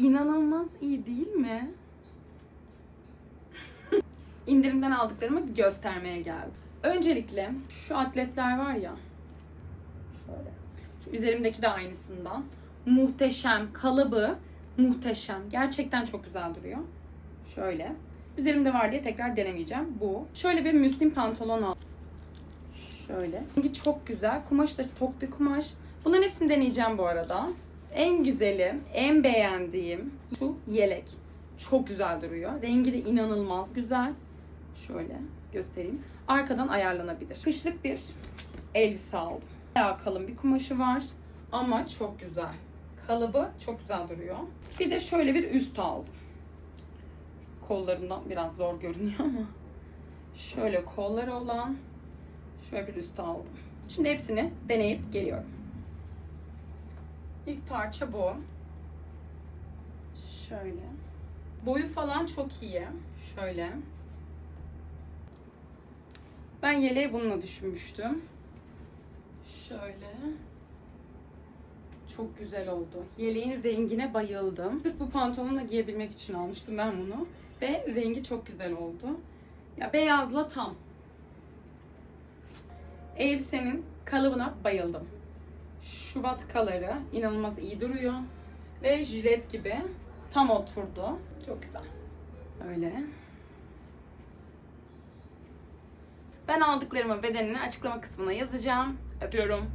inanılmaz iyi değil mi? İndirimden aldıklarımı göstermeye geldim. Öncelikle şu atletler var ya. Şöyle. Şu üzerimdeki de aynısından. Muhteşem. Kalıbı muhteşem. Gerçekten çok güzel duruyor. Şöyle. Üzerimde var diye tekrar denemeyeceğim. Bu. Şöyle bir müslim pantolon aldım. Şöyle. Rengi çok güzel. Kumaş da tok bir kumaş. Bunların hepsini deneyeceğim bu arada. En güzeli, en beğendiğim şu yelek. Çok güzel duruyor. Rengi de inanılmaz güzel. Şöyle göstereyim. Arkadan ayarlanabilir. Kışlık bir elbise aldım. Bayağı kalın bir kumaşı var ama çok güzel. Kalıbı çok güzel duruyor. Bir de şöyle bir üst aldım. Kollarından biraz zor görünüyor ama şöyle kolları olan şöyle bir üst aldım. Şimdi hepsini deneyip geliyorum. İlk parça bu. Şöyle. Boyu falan çok iyi. Şöyle. Ben yeleği bununla düşünmüştüm. Şöyle. Çok güzel oldu. Yeleğin rengine bayıldım. Sırf bu pantolonla giyebilmek için almıştım ben bunu. Ve rengi çok güzel oldu. Ya beyazla tam. Elbisenin kalıbına bayıldım. Şubat kaları inanılmaz iyi duruyor. Ve jilet gibi tam oturdu. Çok güzel. Öyle. Ben aldıklarımın bedenini açıklama kısmına yazacağım. Öpüyorum.